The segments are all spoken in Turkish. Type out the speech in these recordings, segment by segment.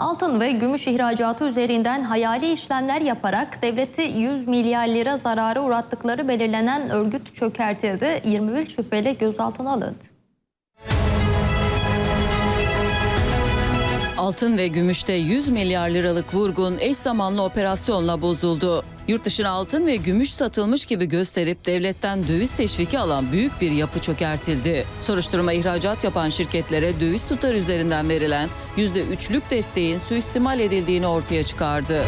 Altın ve gümüş ihracatı üzerinden hayali işlemler yaparak devleti 100 milyar lira zarara uğrattıkları belirlenen örgüt çökertildi. 21 şüpheli gözaltına alındı. Altın ve gümüşte 100 milyar liralık vurgun eş zamanlı operasyonla bozuldu. Yurt dışına altın ve gümüş satılmış gibi gösterip devletten döviz teşviki alan büyük bir yapı çökertildi. Soruşturma ihracat yapan şirketlere döviz tutar üzerinden verilen %3'lük desteğin suistimal edildiğini ortaya çıkardı.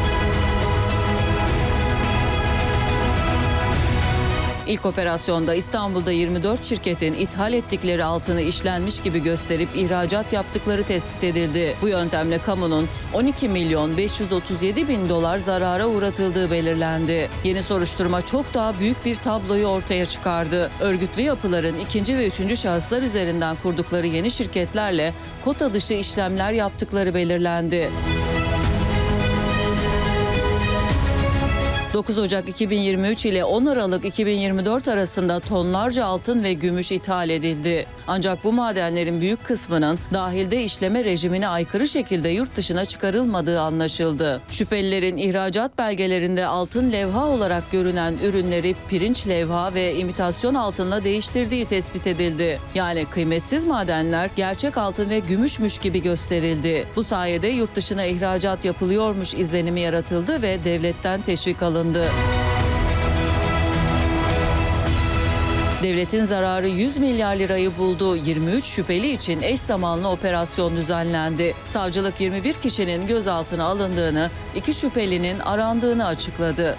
İlk operasyonda İstanbul'da 24 şirketin ithal ettikleri altını işlenmiş gibi gösterip ihracat yaptıkları tespit edildi. Bu yöntemle kamunun 12 milyon 537 bin dolar zarara uğratıldığı belirlendi. Yeni soruşturma çok daha büyük bir tabloyu ortaya çıkardı. Örgütlü yapıların ikinci ve üçüncü şahıslar üzerinden kurdukları yeni şirketlerle kota dışı işlemler yaptıkları belirlendi. 9 Ocak 2023 ile 10 Aralık 2024 arasında tonlarca altın ve gümüş ithal edildi. Ancak bu madenlerin büyük kısmının dahilde işleme rejimine aykırı şekilde yurt dışına çıkarılmadığı anlaşıldı. Şüphelilerin ihracat belgelerinde altın levha olarak görünen ürünleri pirinç levha ve imitasyon altınla değiştirdiği tespit edildi. Yani kıymetsiz madenler gerçek altın ve gümüşmüş gibi gösterildi. Bu sayede yurt dışına ihracat yapılıyormuş izlenimi yaratıldı ve devletten teşvik alındı. Devletin zararı 100 milyar lirayı buldu. 23 şüpheli için eş zamanlı operasyon düzenlendi. Savcılık 21 kişinin gözaltına alındığını, iki şüphelinin arandığını açıkladı.